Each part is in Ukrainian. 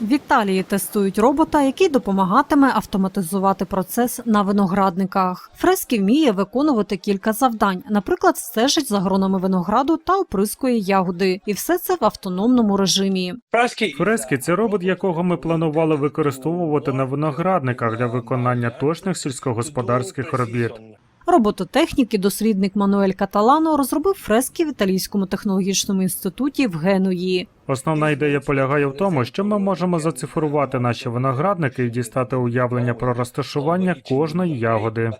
В Італії тестують робота, який допомагатиме автоматизувати процес на виноградниках. Фрески вміє виконувати кілька завдань, наприклад, стежить за гронами винограду та оприскує ягоди, і все це в автономному режимі. Фрески це робот, якого ми планували використовувати на виноградниках для виконання точних сільськогосподарських робіт. Робототехнік і дослідник Мануель Каталано розробив фрески в італійському технологічному інституті в Генуї. Основна ідея полягає в тому, що ми можемо зацифрувати наші виноградники і дістати уявлення про розташування кожної ягоди.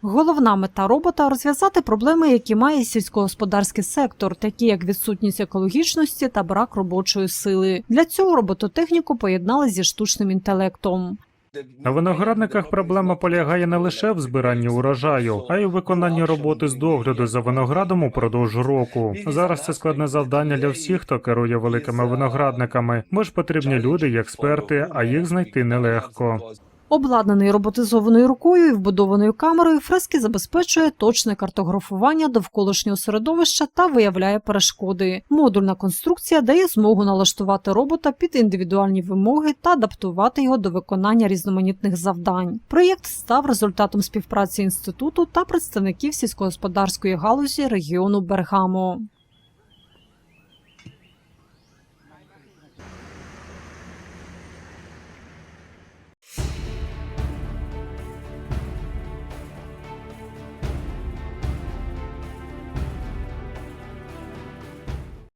Головна мета робота розв'язати проблеми, які має сільськогосподарський сектор, такі як відсутність екологічності та брак робочої сили. Для цього робототехніку поєднали зі штучним інтелектом. На виноградниках проблема полягає не лише в збиранні урожаю, а й у виконанні роботи з догляду за виноградом упродовж року. Зараз це складне завдання для всіх, хто керує великими виноградниками. Ми ж потрібні люди і експерти, а їх знайти нелегко. Обладнаний роботизованою рукою і вбудованою камерою, фрески забезпечує точне картографування довколишнього середовища та виявляє перешкоди. Модульна конструкція дає змогу налаштувати робота під індивідуальні вимоги та адаптувати його до виконання різноманітних завдань. Проєкт став результатом співпраці інституту та представників сільськогосподарської галузі регіону Бергамо.